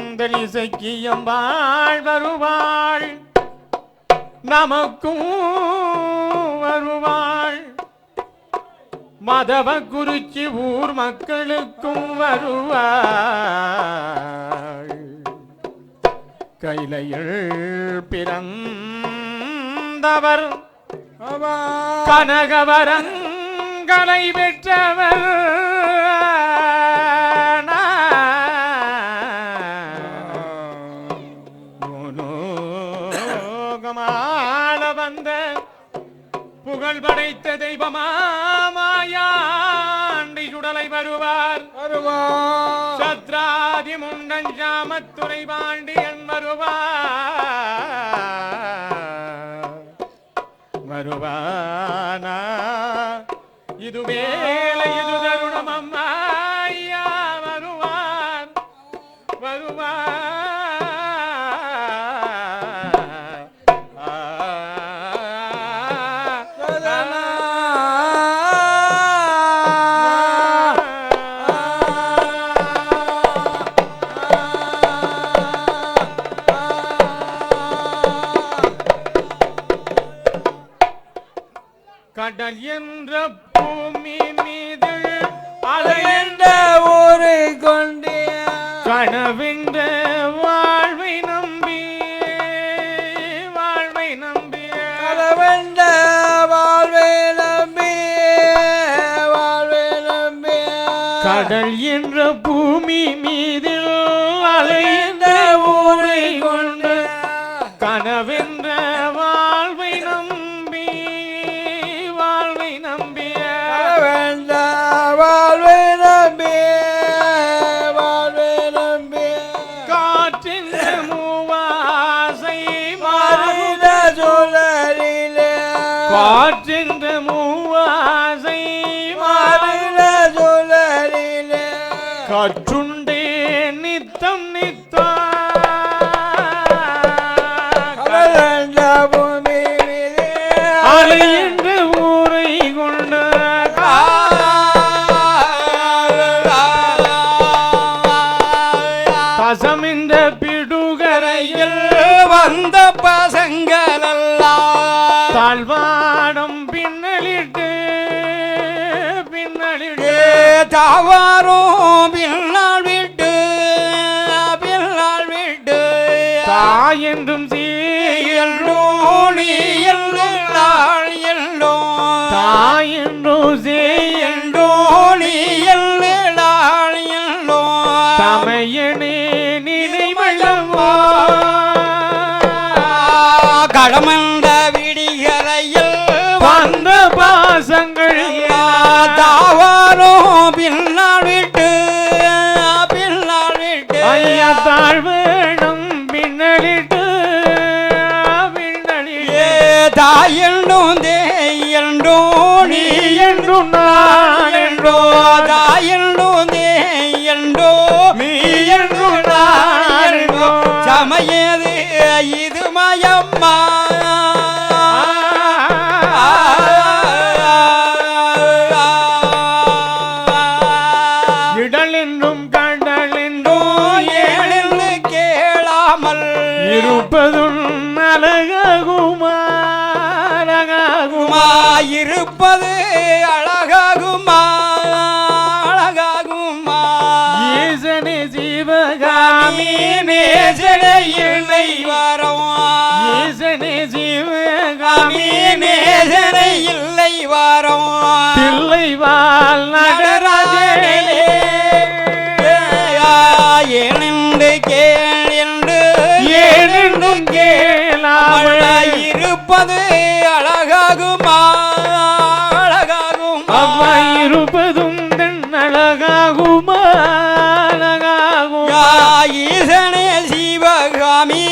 தெளிசக்கியம்பாள் வருவாள். நமக்கும் வருவாள். மதவ குறிச்சி ஊர் மக்களுக்கும் வருவாள். கைலையில் பிறந்தவர். கனகவரங்களை பெற்றவர். பூலோகமாள வந்த புகழ் படைத்த தெய்வமாயாண்டி சுடலை வருவார். சத்ராதி முண்டன் ஜாமத்துறை பாண்டியன் வருவார். வருவானா? இது வேலை இது தருணம் அம்மா. பூமி மீது கற்றுண்டே நித்தம் நித்தம் என்ற பிடுகரையில் வந்த பசங்களெல்லாம் தாழ்வாடம் பின்னலிட்டு பின்னலிட்டு. தாவாரும் பின்னால் விட்டு பின்னால் விட்டு. தாய் என்றும் சீயல் நீ எல்லாள் எல்லோ. தாய் என்றும் சீயல் எல்லோ நீ எல்லாள் எல்லோ. தமையனே நினைவளவோ கடமந்த விடிகரையில் வந்த பாசங்கள் தாவாரும் பின்னால் தாழ்வேணும் பின்னலிட்டு பின்னலிட்டு தாயண்டும் தேயண்டும் நீ என்றும் நான் என்றோ தாயண்டும் தேயண்டோ நீ என்றும் நான் என்றோ. சமையது இது மயம்மா. இருப்பதும் அழகாகுமா? அழகாகுமா? இருப்பது அழகாகுமா அழகாகுமா ஈசனே சிவகாமி நேசனையில்லை வரம் ஈசனே சிவகாமி நேசனை இல்லை வரம் தில்லை வாழ் நடராஜனே ஏனென்று கேள் இருப்பது அழகாகுமா? அழகாகுமா? அவ்வா இருப்பதும் தென் அழகாகுமா? அழகாகுமா. ஈசனே சிவகாமி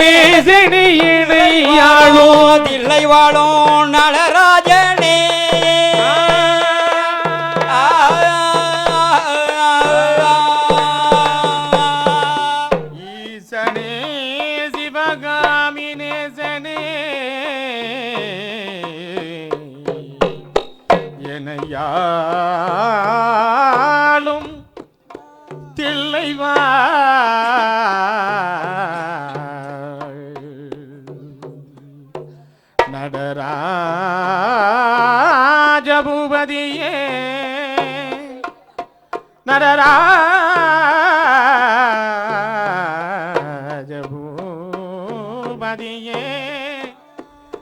நேசனே இணையாளோ தில்லை வாழும் நடராஜனே. யாழும் தில்லைவா. நடராஜபூபதியே. நடராஜபூபதியே.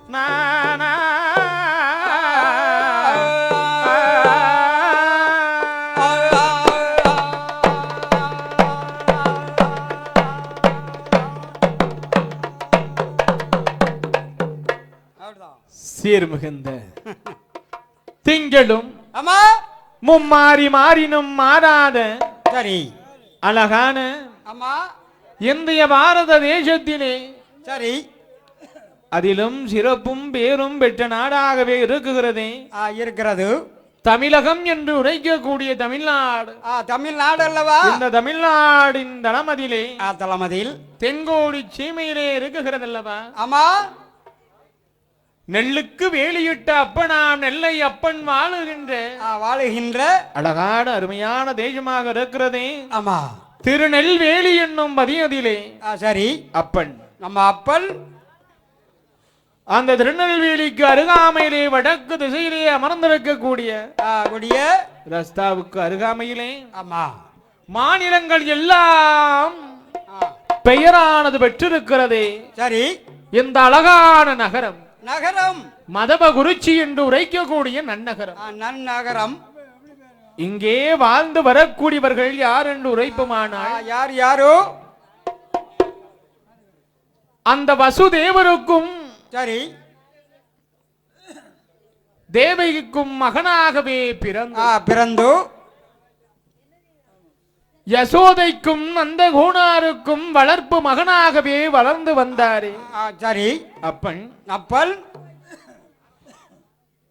நானா சீர்மிகுந்த திங்களும் ஆமா மும்மாறி மாறினும் மாறாத சரி. அழகான ஆமா இன்றைய பாரத தேசத்திலே சரி. அதிலும் சிறப்பும் பேரும் பெற்ற நாடாகவே இருக்குகிறதே. ஆ, இருக்கிறது. தமிழகம் என்று உரைக்கக்கூடிய தமிழ்நாடு. தமிழ்நாடு அல்லவா? இந்த தமிழ்நாடின் தளமதிலே ஆ, தளமதில். தென்கோடி சீமையிலே இருக்குகிறதல்லவா? ஆமா நெல்லுக்கு வேலியிட்ட அப்பனாம் நெல்லை அப்பன் வாழுகின்ற வாழுகின்ற அழகான அருமையான தேசமாக இருக்கிறதே. ஆமா. திருநெல்வேலி என்னும் பதியதிலே சரி. அப்பன். நம்ம அப்பன் அந்த திருநெல்வேலிக்கு அருகாமையிலே வடக்கு திசையிலே அமர்ந்திருக்கக்கூடிய கூடிய ரஸ்தாவுக்கு அருகாமையிலே ஆமா. மாநிலங்கள் எல்லாம் பெயரானது பெற்றிருக்கிறதே. சரி. இந்த அழகான நகரம். நகரம். மதபகுருச்சி என்று உரைக்கக்கூடிய நன்னகரம். நன்னகரம். இங்கே வாழ்ந்து வரக்கூடியவர்கள் யார் என்று உரைப்புமானால் யார் யாரோ? அந்த வசுதேவருக்கும் சரி. தேவகிக்கும் மகனாகவே பிறந்த பிறந்து யசோதைக்கும் நந்தகோணாருக்கும் வளர்ப்பு மகனாகவே வளர்ந்து வந்தாரே. சரி. அப்பன். அப்பன்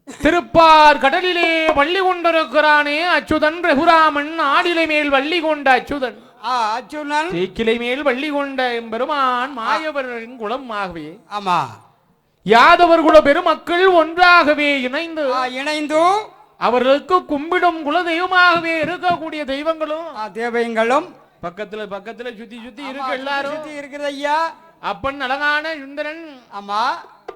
திருப்பார் கடலிலே வள்ளி கொண்டிருக்கிறானே அச்சுதன் ரகுராமன் ஆடிலை மேல் வள்ளி கொண்ட அச்சுதன். ஆ, அச்சுனன் தேக்கிலை மேல் வள்ளி கொண்ட எம்பெருமான் மாயவரின் குலம் ஆகவே ஆமா. யாதவர் குல பெருமக்கள் ஒன்றாகவே இணைந்து இணைந்து அவர்களுக்கு கும்பிடும் குல தெய்வமாகவே இருக்கக்கூடிய தெய்வங்களும் தேவயங்களும் பக்கத்துல பக்கத்துல சுத்தி சுத்தி இருக்கு எல்லாரும். சுத்தி இருக்குது ஐயா. அப்பன் அழகான சுந்தரன். ஆமா.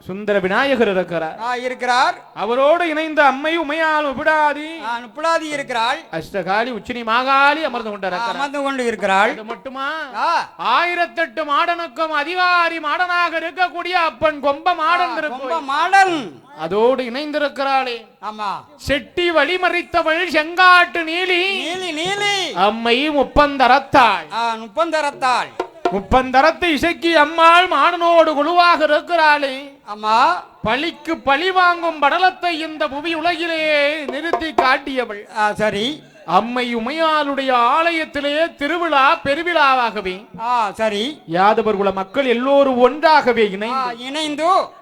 சுந்தர விநாயகர் இருக்கிறார். இருக்கிறார். அவரோடு இணைந்த அம்மை உமையால் உபிடாதி நுப்பலாதி இருக்கிறாள். அஷ்டகாளி உச்சினி மாகாளி அமர்ந்து கொண்டிருக்கிறார் அமர்ந்து கொண்டு இருக்கிறாள். மட்டுமா? ஆ, ஆயிரத்தெட்டு மாடனுக்கும் அதிகாரி மாடனாக இருக்கக்கூடிய அப்பன் கொம்ப மாடன் திருக்கோயில். மாடல் அதோடு இணைந்திருக்கிறாளே. ஆமா. செட்டி வழிமறித்தவள் செங்காட்டு நீலி. நீலி நீலி. அம்மை முப்பந்தரத்தாள். ஆ, முப்பந்தரத்தாள். முப்பந்தரத்தை இசைக்கு அம்மாள் மாடனோடு குழுவாக இருக்கிறாளே. ஆமா. பழிக்கு பழி வாங்கும் படலத்தை இந்த புவி உலகிலே நிறுத்தி காட்டியவள். ஆ, சரி. அம்மை உமையாளுடைய ஆலயத்திலே திருவிழா பெருவிழாவாகவே. ஆ சரி. யாதவர் குல மக்கள் எல்லோரும் ஒன்றாகவே இணைந்து. இணைந்து.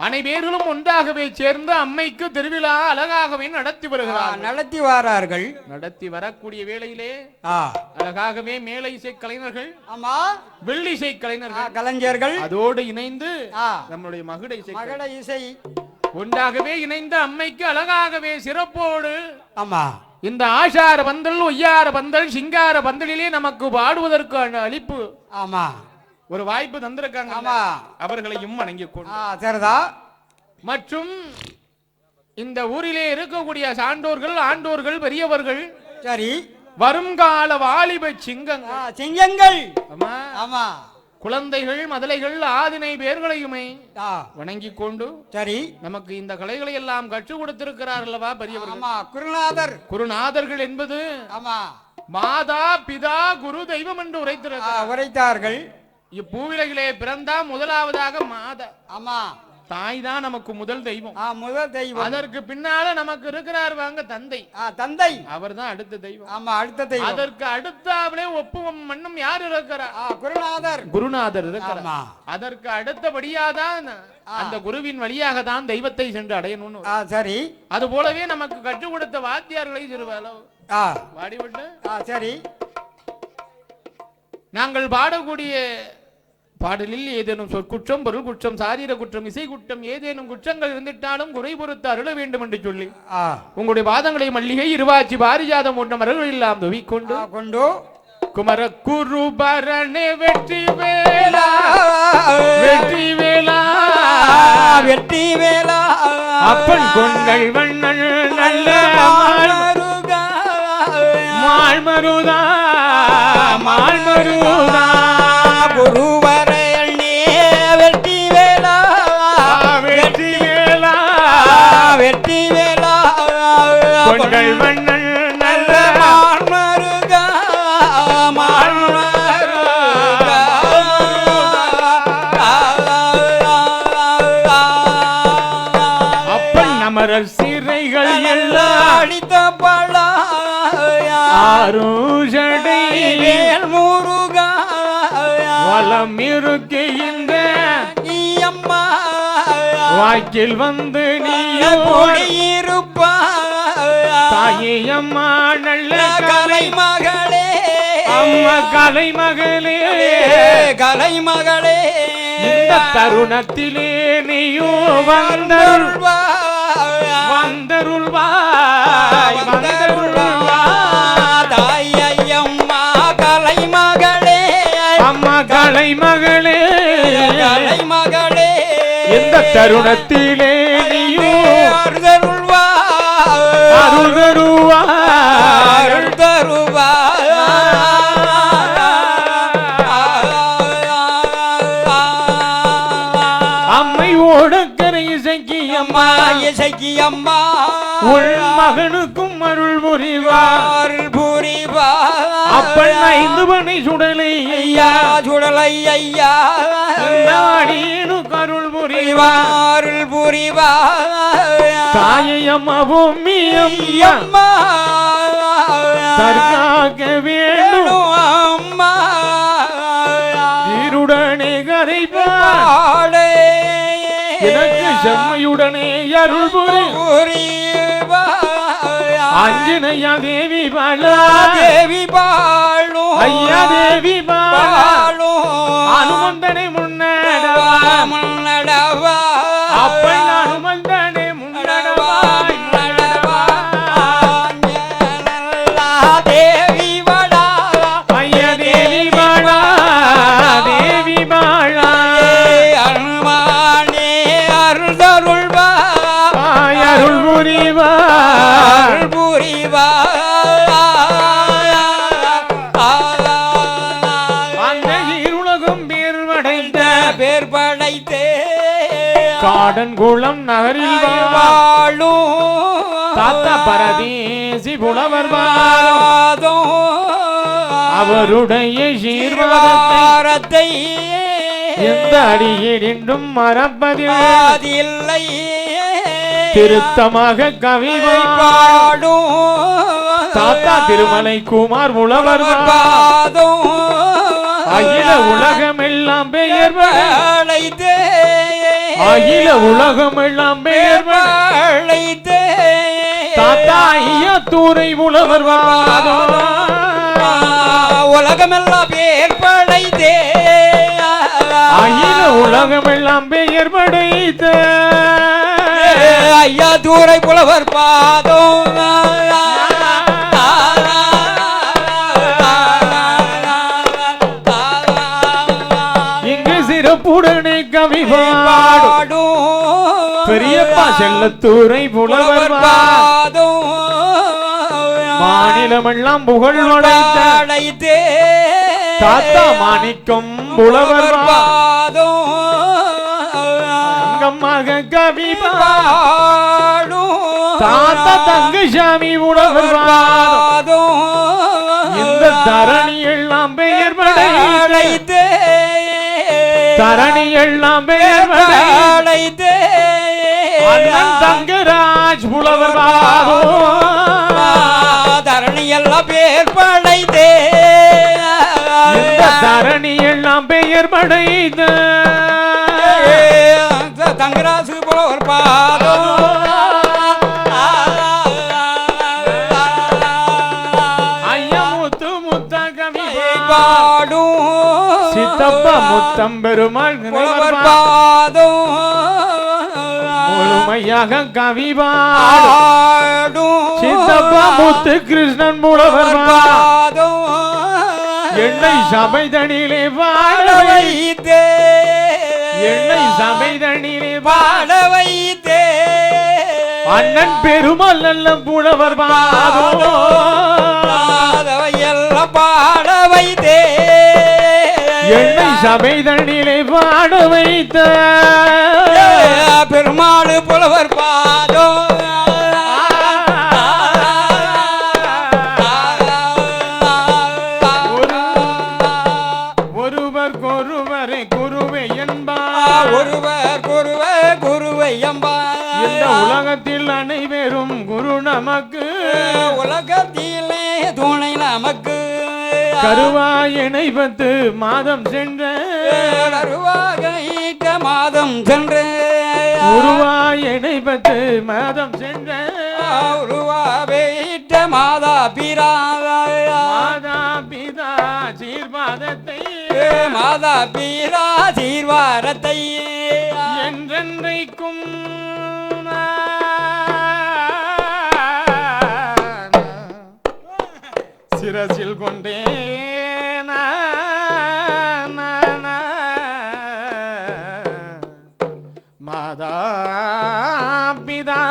அனைவர்களும் ஒன்றாகவே சேர்ந்து அம்மைக்கு திருவிழா அழகாகவே நடத்தி வருகிறார். நடத்தி வாரார்கள். நடத்தி வரக்கூடிய வேளையிலே அழகாகவே மேலை இசை கலைஞர்கள் ஆமா. வெள்ளி இசை கலைஞர்கள் கலைஞர்கள். அதோடு இணைந்து ஆ. நம்முடைய மகுட இசை மகள இசை. ஒன்றாகவே இணைந்த அம்மைக்கு அழகாகவே சிறப்போடு ஆமா. இந்த ஆஷார பந்தல் ஒய்யார பந்தல் சிங்கார பந்தலிலே நமக்கு பாடுவதற்கான அளிப்பு. ஆமா. ஒரு வாய்ப்பு தந்திருக்காங்க. ஆமா. அவர்களையும் வணங்கிக் கொண்டு. ஆ சரிதா. மற்றும் இந்த ஊரிலே இருக்கக்கூடிய சான்றோர்கள் ஆண்டோர்கள் பெரியவர்கள் சரி. வருங்கால வாலிப சிங்கங்கள். சிங்கங்கள். ஆமா. ஆமா. குழந்தைகள் மதலைகள் ஆதினை பேர்களையுமே ஆ. வணங்கிக் கொண்டு சரி. நமக்கு இந்த கலைகளை எல்லாம் கற்றுக் கொடுத்திருக்கிறார் அல்லவா பெரியவர்கள்? ஆமா குருநாதர். குருநாதர்கள் என்பது ஆமா. மாதா பிதா குரு தெய்வம் என்று உரைத்திருக்கிறார். உரைத்தார்கள். இப்பூவிலகிலே பிறந்தா முதலாவதாக மாதா. ஆமா. தாய் தான் நமக்கு முதல் தெய்வம். முதல் தெய்வம். அதற்கு பின்னால நமக்கு இருக்கிறார் வாங்க தந்தை. தந்தை. அவர் தான் அடுத்த தெய்வம். ஆமா அடுத்த தெய்வம். அதற்கு அடுத்தாவிலே ஒப்புவம் மண்ணும் யார் இருக்கிறார்? குருநாதர். குருநாதர் இருக்கிறார். அதற்கு அடுத்தபடியாதான் அந்த குருவின் வழியாக தான் தெய்வத்தை சென்று அடையணும்னு சரி. அது போலவே நமக்கு கற்றுக் கொடுத்த வாத்தியார்களை சிறுவளவு வாடிவிட்டு. சரி. நாங்கள் பாடக்கூடிய பாடலில் ஏதேனும் சொற்குற்றம் பொருள் குற்றம் சாரீர குற்றம் இசை குற்றம் ஏதேனும் குற்றங்கள் இருந்திட்டாலும் குறை பொறுத்து அருள வேண்டும் என்று சொல்லி உங்களுடைய பாதங்களை மல்லிகை இருவாச்சி பாரிஜாதம் போன்ற மரங்கள் எல்லாம் துவிக்கொண்டு கொண்டு குமர குருபரணே வெற்றி வேலா வெற்றி வேலா வெற்றி வேலா அப்பன் கொங்கள் வண்ணன் நல்ல மால் மருகா மால்மருதா மால்மருதா கொங்கள் வண்ணன் நல்ல மான்மருகா அப்பன் அமரர் சிறைகள் எல்லாம் அடித்த வேல் முருகா. வளம் இருக்கின்ற நீ அம்மா வாக்கில் வந்து நீயோ குடியிருப்பா தாயே அம்மா நல்ல கலை மகளே அம்மா கலை மகளே கலை மகளே இந்த தருணத்திலே நீயோ வந்தருள் வந்தருள்வாய். வந்தருள்வாய் தாய் ஐயம்மா கலை மகளே அம்மா கலை மகளே கலை மகளே இந்த தருணத்திலே இசைக்கு அம்மா உள் மகனுக்கும் அருள் புரிவார். அருள் புரிவா அப்பன் ஐந்து மணி சுடலை ஐயா. சுடலை ஐயா. அருள் புரிவார். அருள் புரிவா தாயை அம்மா பொம்மி அம்மா தற்காக்க வேண்டும். அம்மா ஆடே எனக்கு செம்மையுடனே அருள் புரி அஞ்சனையா தேவி பாலா தேவி பாழும் ஐயா தேவி பாலா புரிவா பேர் படைத்த. காடன் குளம் நகரில் வாழும் தாத்தா பரதேசி புலவர் வாழும் அவருடைய சீர்வாதத்தை வாரத்தை எந்த மறப்பதில் அதில்லை திருத்தமாக கவிவை பாடும் தாத்தா திருமலை குமார் வா. பாதும் அகில உலகமெல்லாம் பெயர் பெற. அழைத்தே அகில உலகமெல்லாம் பெயர் பெற. அழைத்தே தாத்தா ஐயத்தூரை புலவர் வாதம் உலகமெல்லாம் பேர் படைத்தே. அகில உலகமெல்லாம் பெயர் படைத்த. ஐயா தூரை புலவர் பாதம். இங்கு சிறப்புடனே கவி பாடும். பெரியப்பா செல்லத்தூரை புலவர் வா. மாநிலமெல்லாம் புகழ் அடைத்தே தாத்தா மாணிக்கம் புலவர் வா. அங்கம்மாக கவி. தாத்தா தங்கசாமி புலவர் வாதம் இந்த தரணி எல்லாம் பெயர் படைத்த. தரணி எல்லாம் பெயர் அண்ணன் தங்கராஜ் புலவர் தரணி எல்லாம் பேர் படைத்தே. இந்த தரணி எல்லாம் பெயர் படைத்த. சித்தப்பா முத்தம் பெருமாள் புலவர் நினைவர் பா. பாதம் முழுமையாக கவி பாடும் ஆடும். சித்தப்பா முத்து கிருஷ்ணன் புலவர் பா. பாதம் என்னை சபை தனிலே வாழவை வைத்தே. என்னை சபைதனிலே பாட வைத்தே. அண்ணன் பெருமாள் நல்ல புலவர் பாதோ பாடவையெல்லாம் பாட வைத்தே. என்னை சபைதனிலே பாட வைத்த. பெருமாள் புலவர் பாதோ ஒருவர் கொருவரை குருவை என்பார். ஒருவர் குருவ குருவை அம்பா இந்த உலகத்தில் அனைவரும் குரு நமக்கு. உலகத்திலே துணை நமக்கு. கருவாய் இணைபத்து மாதம் சென்ற. கருவாக மாதம் சென்று. உருவாய் இணைபத்து மாதம் சென்ற. உருவாவே ஈட்ட மாதா பிரா. மாதா பிதா சீர்பாதத்தை மாதா பீரா சீர்வாரத்தை. என்றென்றைக்கும் சிரசில் கொண்டே. மாதா பிதா.